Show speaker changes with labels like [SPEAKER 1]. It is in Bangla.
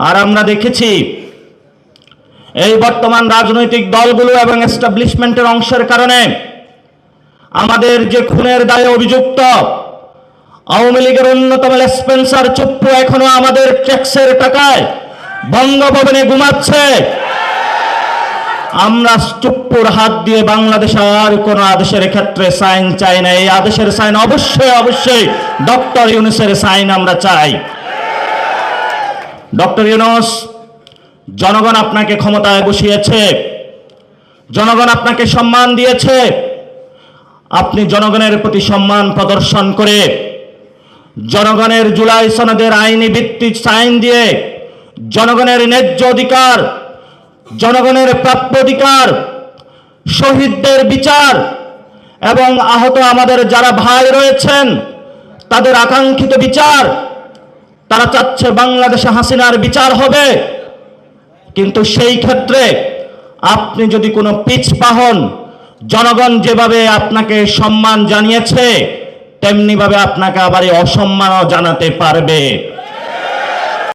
[SPEAKER 1] আর আমরা দেখেছি এই বর্তমান রাজনৈতিক দলগুলো এবং এস্টাবলিশমেন্টের অংশের কারণে আমাদের যে খুনের দায়ে অভিযুক্ত আওয়ামী লীগের অন্যতম স্পেন্সার চুপ্পু এখনও আমাদের ট্যাক্সের টাকায় বঙ্গভবনে ঘুমাচ্ছে। আমরা চুপ্পুর হাত দিয়ে বাংলাদেশে আর কোন আদেশের ক্ষেত্রে সাইন চাই না। এই আদেশের সাইন অবশ্যই অবশ্যই ডক্টর ইউনুসের সাইন আমরা চাই। ডক্টর ইউনুস, জনগণ আপনাকে ক্ষমতায় বসিয়েছে, জনগণ আপনাকে সম্মান দিয়েছে, আপনি জনগণের প্রতি সম্মান প্রদর্শন করে, জনগণের জুলাই সনদের আইনি ভিত্তিক সাইন দিয়ে, জনগণের ন্যায্য অধিকার, জনগণের প্রাপ্য অধিকার, শহীদদের বিচার এবং আহত আমাদের যারা ভাই রয়েছেন, তাদের আকাঙ্ক্ষিত বিচার তারা চাচ্ছে বাংলাদেশে হাসিনার বিচার হবে। কিন্তু সেই ক্ষেত্রে আপনি যদি কোনো পিছ পাহন জনগণ যেভাবে আপনাকে সম্মান জানিয়েছে, তেমনিভাবে আপনাকে আবার অসম্মানও জানাতে পারবে।